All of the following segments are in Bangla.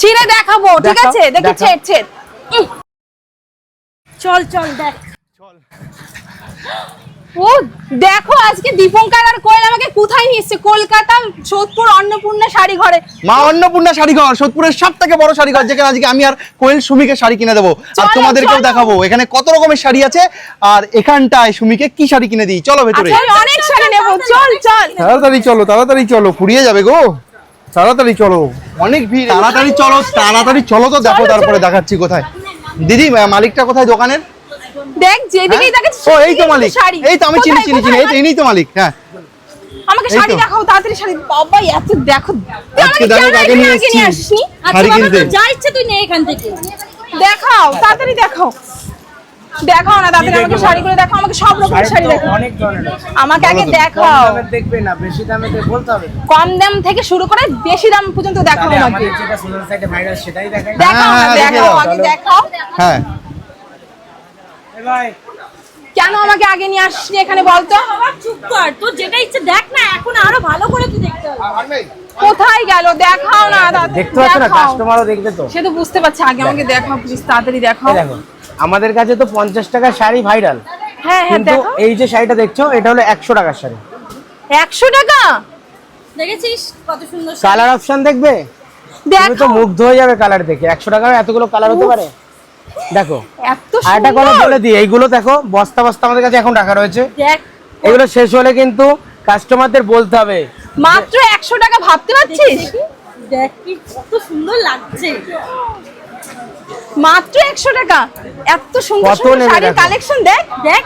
ছিঁড়ে দেখাবো ঠিক আছে? দেখি দেখাও। ছেড় ছেড়। চল চল দেখ। ও দেখো আজকে দীপঙ্কর আর কোয়েল আমাকে কোথায় নিয়ে এসছে? কলকাতা সোদপুর অন্নপূর্ণা শাড়ি ঘরে মা অন্নপূর্ণা শাড়ি ঘর সোদপুরের সব থেকে বড় শাড়ি ঘর যেখানে আজকে আমি আর কোয়েল সুমিকে শাড়ি কিনে দেবো। আর চলো, তোমাদেরকেও দেখাবো এখানে কত রকমের শাড়ি আছে আর এখানটায় সুমিকে কি শাড়ি কিনে দিই? চলো ভেতরে। আচ্ছা অনেক শাড়ি নেব। চল চল। তাড়াতাড়ি চলো তাড়াতাড়ি চলো ফুরিয়ে যাবে গো। তাড়াতাড়ি চলো। অনেক ভিড়। তাড়াতাড়ি চলো তাড়াতাড়ি চলো তো দেখো তারপরে দেখাচ্ছি কোথায়। দিদি মালিকটা কোথায় দোকানের? দেখ যেদিকেই হ্যাঁ? তাকাচ্ছি ও এই তো মালিক। শাড়ি। এই তো আমি চিনি চিনি চিনি। এই তো ইনিই তো মালিক হ্যাঁ। আমাকে শাড়ি দেখাও তাড়াতাড়ি শাড়ি। বাবা এত দেখো। আজকে দেখো কাকে নিয়ে এসেছি। আচ্ছা শাড়ি কিনতে। যা ইচ্ছে তুই নে এখান থেকে। দেখাও তাড়াতাড়ি দেখাও। দেখাও না তাড়াতাড়ি আমাকে শাড়িগুলো দেখাও আমাকে সব রকম শাড়ি দেখাও। অনেক ধরনের। আমাকে আগে দেখাও। দেখবে না বেশি দামে বলতে হবে। কম দাম থেকে শুরু করে বেশি দাম পর্যন্ত দেখাও আমাকে। যেটা সোনার সাইডে ভাইরাল সেটাই দেখাই। দেখাও না হ্যাঁ, হ্যাঁ, দেখাও আগে দেখাও। হ্যাঁ। ভাই কেন আমাকে আগে নিয়ে আসছিস এখানে বলতো? চুপ কর। তোর যেটা ইচ্ছে দেখ না এখন আরও ভালো করে তুই দেখতে হবে। কোথায় গেল? দেখাও না দেখতে পাচ্ছ না? কাস্টমারও দেখবে তো। সে তো বুঝতে পারছে আগে আমাকে দেখাও প্লিজ তাড়াতাড়ি দেখাও। দেখো আমাদের কাছে তো পঞ্চাশ টাকার শাড়ি ভাইরাল হ্যাঁ হ্যাঁ দেখো। এই যে শাড়িটা দেখছ এটা হলো একশো টাকার শাড়ি। একশো টাকা? দেখেছিস কত সুন্দর কালার অপশন দেখবে? তুমি তো মুগ্ধ হয়ে যাবে কালার দেখে। একশো টাকার এতগুলো কালার হতে পারে? দেখো এত কথা বলে দিই এইগুলো দেখো বস্তা বস্তা আমাদের কাছে এখন রাখা রয়েছে। দেখ এগুলো শেষ হলে কিন্তু কাস্টমারদের বলতে হবে। মাত্র একশো টাকা ভাবতে পারছিস? দেখ কি কত সুন্দর লাগছে। মাত্র একশো টাকা। এত সুন্দর শাড়ির। কালেকশন দেখ। দেখ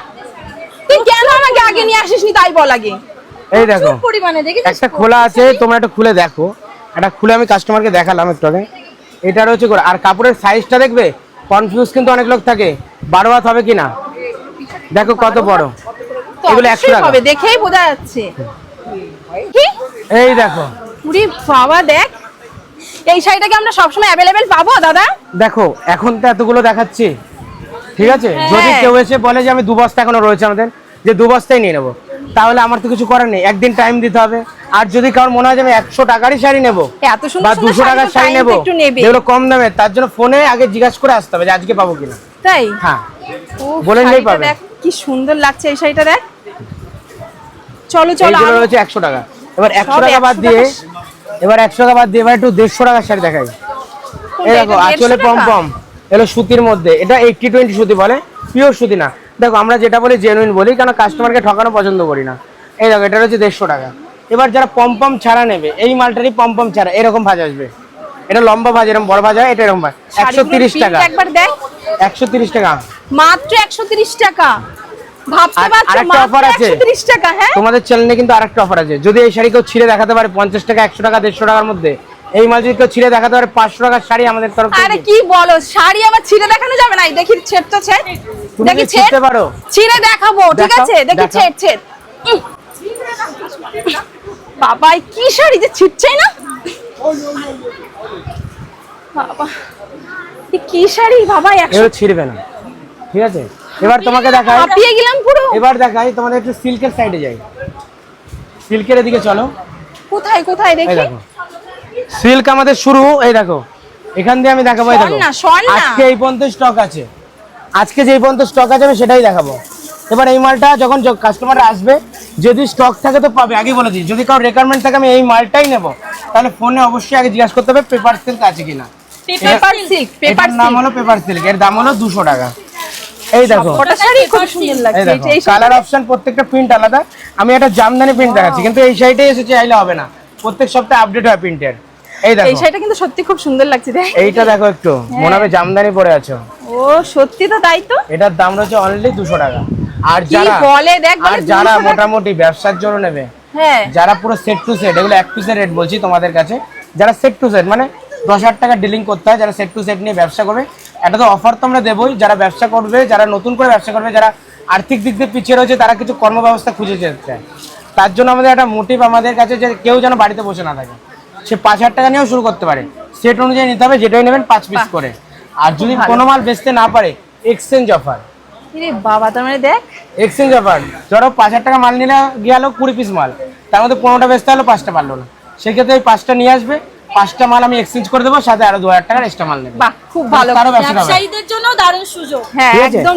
তুই কেন আমাকে আগে নিয়ে আসিসনি তাই বল আগে? এই দেখো পরিমাণে একটা খোলা আছে তোমরা একটা খুলে দেখো। একটা খুলে আমি কাস্টমারকে দেখালাম একটু আগে। এটা রয়েছে আর কাপড়ের সাইজটা দেখবে? কনফিউজ কিন্তু অনেক লোক থাকে। বারো হাত হবে কিনা? দেখো কত বড়। এগুলো 100 টাকা। হবে দেখেই বোঝা যাচ্ছে। এই দেখো। উরি বাবা দেখ। এই শাড়িটাকে আমরা সবসময় অ্যাভেলেবেল পাবো দাদা? দেখো এখন তো এতগুলো দেখাচ্ছি। ঠিক আছে? হ্যাঁ। যদি কেউ এসে বলে যে আমি দু বস্তা এখনও রয়েছে আমাদের যে দু বস্তাই নিয়ে নেব। তাহলে আমার তো কিছু করার নেই। একদিন টাইম দিতে হবে। আর যদি কারোর মনে হয় যে আমি একশো টাকারই শাড়ি নেব বা দুশো টাকার শাড়ি নেব যেগুলো কম দামে তার জন্য ফোনে আগে জিজ্ঞাসা করে আসতে হবে যে আজকে পাবো কিনা। তাই? হ্যাঁ বলে নিলেই পাবে। দেখ কি সুন্দর লাগছে এই শাড়িটা দেখ। চলো চলো আরো- রয়েছে একশো টাকা। এবার একশো টাকা বাদ দিয়ে এবার একশো টাকা বাদ দিয়ে এবার একটু দেড়শো টাকার শাড়ি দেখাই। এই দেখো আঁচলে পম পম এলো সুতির মধ্যে। এটা এইটটি টোয়েন্টি সুতি বলে পিওর সুতি না। দেখো আমরা যেটা বলি জেনুইন বলি কারণ কাস্টমারকে ঠকানো পছন্দ করি না। এই দেখো এটা হচ্ছে দেড়শো টাকা। এবার যারা পম পম ছাড়া নেবে এই মালটারই পম পম ছাড়া এরকম ভাজ আসবে। এটা লম্বা ভাজ এরকম বড় ভাজ হয় এটা এরকম ভাজ। একশো তিরিশ টাকা। একবার দেখ। একশো তিরিশ টাকা। মাত্র একশো তিরিশ টাকা। হ্যাঁ? তোমাদের চ্যানেলে কিন্তু আরেকটা অফার আছে। যদি এই শাড়ি কেউ ছিঁড়ে দেখাতে পারে পঞ্চাশ টাকা একশো টাকা দেড়শো টাকার মধ্যে। এই মাল যদি কেউ ছিঁড়ে দেখাতে পারে পাঁচশো টাকার শাড়ি আমাদের তরফ আরে কি বলো শাড়ি আবার ছিঁড়ে দেখানো যাবে না? দেখি ছেড় তো দেখি পারো? ছিঁড়ে দেখাবো ঠিক আছে? দেখি ছেড়। উহ। বাবা কি শাড়ি যে ছিটছেই না? বাবা কি শাড়ি? বাবা একশো ছিঁড়বে না। ঠিক আছে? এবার তোমাকে দেখাই। গেলাম পুরো। এবার দেখাই তোমাদের একটু সিল্কের সাইডে যাই। সিল্কের এদিকে চলো। কোথায় কোথায় দেখি? সিল্ক আমাদের শুরু। এই দেখো। এখান দিয়ে আমি দেখাবো দেখো। আজকে এই পর্যন্ত স্টক আছে। আজকে যেই পর্যন্ত স্টক আছে আমি সেটাই দেখাবো। এবার এই মালটা যখন কাস্টমার আসবে যদি স্টক থাকে তো পাবে। আগে বলে দিই যদি কারোর রেকোয়ারমেন্ট থাকে আমি এই মালটাই নেব। তাহলে ফোনে অবশ্যই আগে জিজ্ঞাসা করতে হবে পেপার সিল্ক আছে কিনা। পেপার সিল্ক পেপার নাম হলো পেপার সিল্ক এর দাম হলো দুশো টাকা। এই দেখো। খুব সুন্দর লাগছে এই কালার অপশন প্রত্যেকটা প্রিন্ট আলাদা। আমি একটা জামদানি প্রিন্ট দেখাচ্ছি কিন্তু এই শাড়িটাই এসেছে চাইলে হবে না। প্রত্যেক সপ্তাহে আপডেট হয় প্রিন্টের এই দেখো। এই শাড়িটা কিন্তু সত্যি খুব সুন্দর লাগছে দেখ। এইটা দেখো একটু। মনে হবে জামদানি পরে আছো। ও সত্যি তো তাই তো? এটার দাম রয়েছে অনলি দুশো টাকা। আর যারা বলে? দেখ আর যারা মোটামুটি ব্যবসার জন্য নেবে হ্যাঁ। যারা পুরো সেট টু সেট এগুলো এক পিসের রেট বলছি তোমাদের কাছে যারা সেট টু সেট মানে দশ হাজার টাকা ডিলিং করতে হয় যারা সেট টু সেট নিয়ে ব্যবসা করবে এটা তো অফার তো আমরা দেবোই যারা ব্যবসা করবে যারা নতুন করে ব্যবসা করবে যারা আর্থিক দিক দিয়ে পিছিয়ে রয়েছে তারা কিছু কর্মব্যবস্থা খুঁজে যেতে তার জন্য আমাদের একটা মোটিভ আমাদের কাছে যে কেউ যেন বাড়িতে বসে না থাকে। সে পাঁচ হাজার টাকা নিয়েও শুরু করতে পারে। সেট অনুযায়ী নিতে হবে যেটাই নেবেন পাঁচ পিস করে। আর যদি কোনো মাল বেচতে না পারে এক্সচেঞ্জ অফার বাবা তার মানে দেখ। এক্সচেঞ্জ অফার ধরো পাঁচ হাজার টাকা মাল নিলে গেলো কুড়ি পিস মাল। তার মধ্যে পনেরোটা বেচতে হলো পাঁচটা পারল না। সেক্ষেত্রে ওই পাঁচটা নিয়ে আসবে। পাঁচটা মাল আমি এক্সচেঞ্জ করে দেবো সাথে আরও দু হাজার টাকার এক্সট্রা মাল নেবে। বাহ খুব ভালো। ব্যবসায়ীদের জন্য দারুণ সুযোগ। হ্যাঁ একদম